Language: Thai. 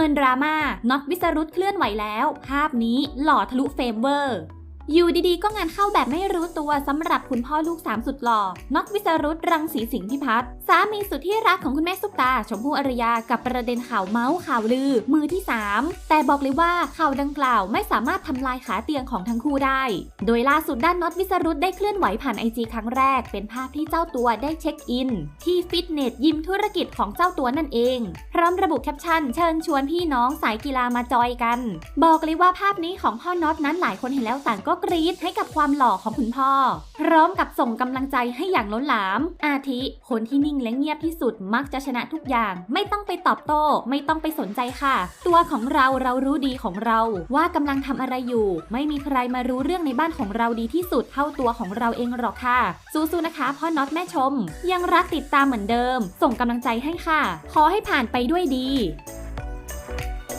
มินดราม่าน็อตวิสรุตเคลื่อนไหวแล้ว ภาพนี้หล่อทะลุเฟมเวอร์ อยู่ดีๆ ก็งานเข้าแบบไม่รู้ตัวสำหรับคุณพ่อลูกสามสุดหล่อ น็อตวิสรุตรังสีสิงห์พิพัฒน์สามีสุดที่รักของคุณแม่ซุปตา ชมพู่อารยากับประเด็นข่าวเมาส์ข่าวลือ มือที่ 3 แต่บอกเลยว่าข่าวดังกล่าวไม่สามารถทำลายขาเตียงของทั้งคู่ได้ โดยล่าสุดด้านน็อตวิสรุตได้เคลื่อนไหวผ่านไอจีครั้งแรก เป็นภาพที่เจ้าตัวได้เช็คอิน ที่ฟิตเนสยิมธุรกิจของเจ้าตัวนั่นเอง พร้อมระบุแคปชั่นเชิญชวนพี่น้องสายกีฬามาจอยกัน บอกเลยว่าภาพนี้ของพ่อน็อตนั้นหลายคนเห็นแล้วต่างก็กรี๊ดให้กับความหล่อของคุณพ่อ พร้อมกับส่งกำลังใจให้อย่างล้นหลาม อาทิคนที่นิ่งและเงียบที่สุดมักจะชนะทุกอย่าง ไม่ต้องไปตอบโต้ ไม่ต้องไปสนใจค่ะ ตัวของเราเรารู้ดีของเรา ว่ากำลังทำอะไรอยู่ ไม่มีใครมารู้เรื่องในบ้านของเราดีที่สุดเท่าตัวของเราเองหรอกค่ะ สู้ๆนะคะ พ่อน็อตแม่ชม ยังรักติดตามเหมือนเดิม ส่งกำลังใจให้ค่ะ ขอให้ผ่านไปด้วยดี